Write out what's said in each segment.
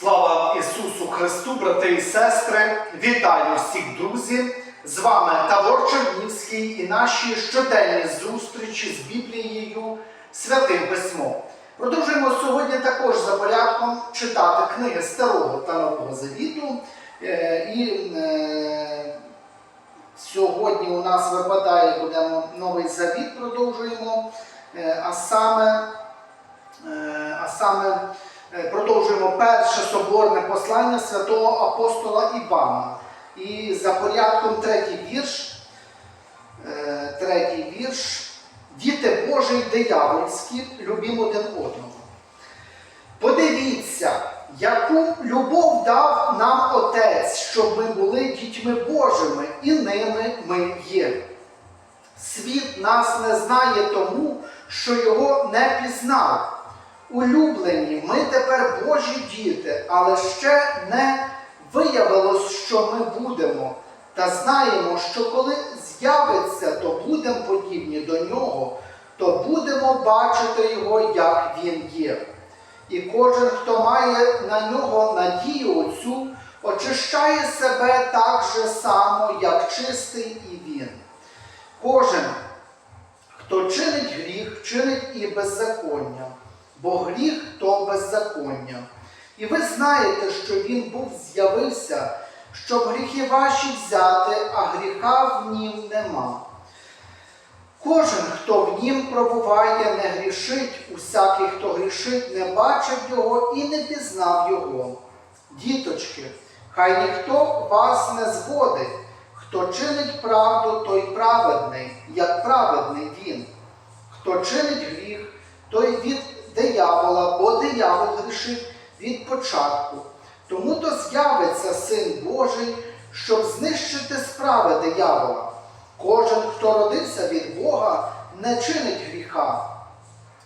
Слава Ісусу Христу, брати і сестри! Вітаю всіх друзів! З вами Тавор Чернівський і наші щоденні зустрічі з Біблією Святим Письмом. Продовжуємо сьогодні також за порядком читати книги Старого та Нового Завіту. Е, І е, сьогодні у нас випадає, будемо новий завіт продовжуємо, Е, а саме, а саме Продовжуємо перше соборне послання святого апостола Івана. І за порядком третій вірш. е, Третій вірш. Діти Божі й диявольські, любім один одного. Подивіться, яку любов дав нам Отець, щоб ми були дітьми Божими, і ними ми є. Світ нас не знає тому, що його не пізнав. Улюблені, ми тепер Божі діти, але ще не виявилось, що ми будемо. Та знаємо, що коли з'явиться, то будемо подібні до нього, то будемо бачити його, як він є. І кожен, хто має на нього надію оцю, очищає себе так же само, як чистий і він. Кожен, хто чинить гріх, чинить і беззаконня бо гріх то беззаконня. І ви знаєте, що він був з'явився, щоб гріхи ваші взяти, а гріха в нім нема. Кожен, хто в нім пробуває, не грішить, усякий, хто грішить, не бачив його і не пізнав його. Діточки, хай ніхто вас не зводить, хто чинить правду, той праведний, як праведний він. Хто чинить гріх, той від диявола, бо диявол грішить від початку. Тому то з'явиться Син Божий, щоб знищити справи диявола. Кожен, хто родився від Бога, не чинить гріха,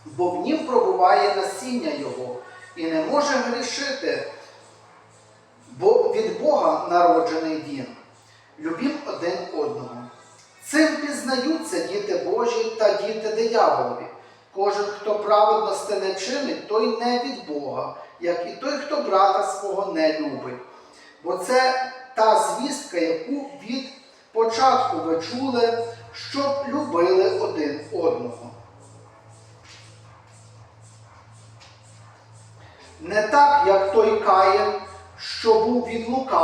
бо в нім пробуває насіння Його і не може грішити, бо від Бога народжений він. Любім один одного. Цим пізнаються діти Божі та діти дияволові. Кожен, хто праведності не чинить, той не від Бога, як і той, хто брата свого не любить. Бо це та звістка, яку від початку ви чули, щоб любили один одного. Не так, як той Каїн, що був від лукавого.